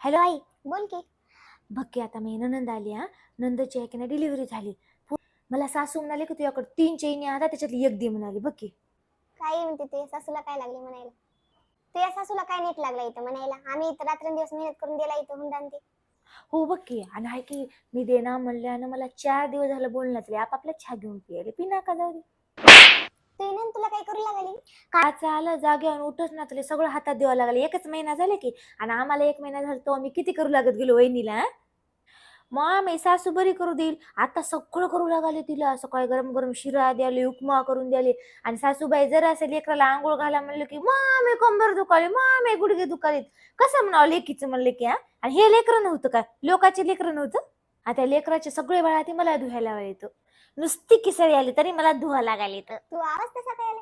Hello आई बोल की. बघ की आता मी ननंद आली हा. नंदची आहे की नाही डिलिव्हरी झाली मला सासू म्हणाले की तुझ्याकडे तीन चैनी आता त्याच्यातली एक दे म्हणाली. बघ की. काही म्हणते तुझ्या सासूला काय लागले म्हणायला? तुझ्या सासूला काय नीट लागला इथं म्हणायला? आम्ही इथं रात्रंदिवस मेहनत करून दिला इथं हुंडा आणि ते हो बघ की. आणि आहे की मी देणार म्हणल्यानं मला चार दिवस झालं बोलण्यात आले. आपापला चहा घेऊन पियाले. पिना का जाऊ दे तू येणं तुला काय करू काय काचा आलं उठच ना तुला सगळं हातात द्यावं लागलं. एकच महिना झाला की आणि आम्हाला एक महिना झाला तो आम्ही किती करू लागत गेलो वहिनीला मग मी सासू बरी करू देईल. आता सगळं करू लागले तिला सकाळी गरम गरम शिरा द्याले उपमा करून द्याले आणि सासूबाई जर असेल लेकराला आंघोळ घाला म्हणलं की मामे कंबर दुखाली मामे गुडघे दुखालेत. कसं म्हणावं लेकीचं म्हणलं की हा? आणि हे लेकरं नव्हतं का? लोकाचे लेकरं नव्हतं? आता लेकराचे सगळे बाळा ते मला धुवायला येतं. नुसती किसळी आली तरी मला धुवा लागायला येतं. तू आवाज कसा काय आला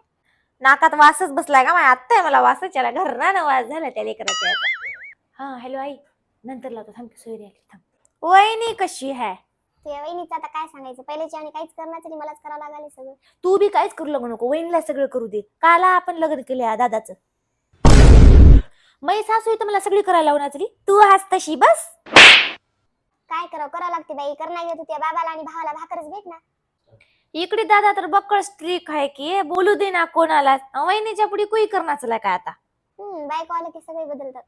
नाकात वासच बसलाय का माझ्या आत्ता मला वासच याला घरना वास झाला त्या लेकराच्या याचा. हा हॅलो आई. नंतर लावतो. थांब की सोयरी आली. थांब. वहिनी कशी आहे? तुझ्या वहिनीचं आता काय सांगायचं? पहिल्याची आणि काहीच करणार तरी मलाच करावं लागले सगळं. तू बी काहीच करू लागू नको. वहिनीला सगळं करू दे. काला आपण लग्न केले दादाचं. मै सासू इथं मला सगळी करायला लावणार तरी तू हास तशी बस. काय करावं? करावं लागते बाई. करणार घेत तुझ्या बाबाला आणि भावाला भाकरच भेट ना इकडे दादा तर बक्कळ स्ट्रीक आहे की बोलू दे ना कोणाला. वहिनीच्या पुढे कुई करण्याचं काय आता? हम्म बायको आलं की सगळे बदलतात.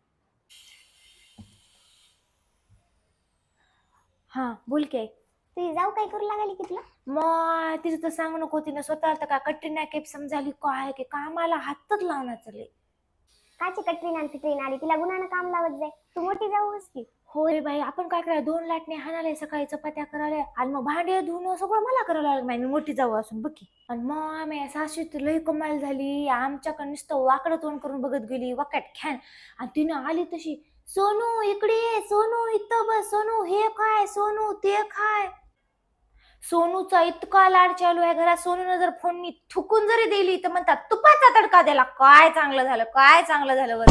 हा बोल की आई. तुझी जाऊ काय करू लागली की तुला? मग तिचं तर सांगू नको तिनं स्वतः तर का कटरीना केप समजाली काय की कामाला हातच लावणार चले काची कटरीन आणि फिटरीन आली? तिला गुन्हानं काम लावत जाय. तू मोठी जाऊ होस की. होय बाई आपण काय करा दोन लाटणे हाणाले सकाळी चपात्या करायला आणि मग भांडे धुणं सगळं मला करावं लागलं मी मोठी जाऊ असून बघी आणि मग आम्ही सासू तर लई कमाल झाली. आमच्याकडे नुसतं वाकडं तोंड करून बघत गेली वाकट खॅन आणि तिनं आली तशी सोनू इकडे सोनू इथं बस सोनू हे खाय सोनू ते खाय सोनूचा इतका लाड चालू आहे घरात सोनूनं जर फोननी थुकून जरी दिली तर म्हणतात तुपाचा तडका दिला काय चांगलं झालं काय चांगलं झालं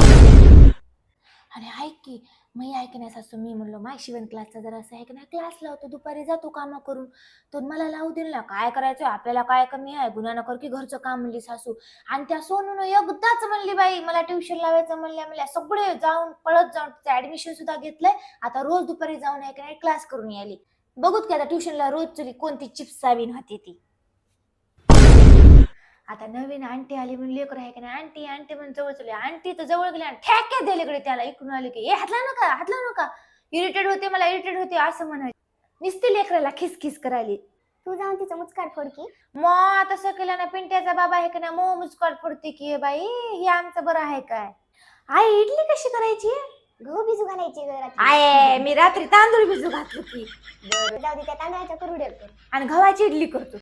अरे आणि ऐक की मी ऐकण्यास नाही सासू मी म्हणलो माय शिवण क्लासचा जरा असं ऐक क्लास लावतो दुपारी जातो कामं करून. तर मला लावू दे ना काय करायचं आपल्याला काय कमी आहे गुन्हा नको की घरचं काम म्हणली सासू. आणि त्या सोनून एकदाच म्हणली बाई मला ट्युशन लावायचं म्हणल्या म्हणल्या सगळे जाऊन पळत जाऊन तिचं ऍडमिशन सुद्धा घेतलंय आता रोज दुपारी जाऊन ऐकण्या क्लास करून यायली. बघूत की आता ट्युशनला रोज चुली कोणती चिप्स सावीन होती ती. आता नवीन आंटी आली म्हणून लेकर आहे की नाही? आंटी आंटी म्हणून जवळ चली आंटी तर जवळ गेली आणि ठॅक्यात दिले इकडे त्याला. इकडून आले की ए हातला नका हातला नका. इरिटेट होते मला इरिटेट होते असं म्हणायचं नुसती लेकराला खिसखिस करायली. तू जाऊन तिचं मुचकाट फोड की. मग तसं केलं ना पिंट्याचा बाबा आहे का ना मग मुस्कॉट पडते की "ए बाई हे आमचं बरं आहे काय? आई इडली कशी करायची? गहू भिजू घालायची आय मी रात्री तांदूळ भिजू घातली की जाऊ दे त्या तांदळाच्या करू कर आणि गव्हाची इडली करतो.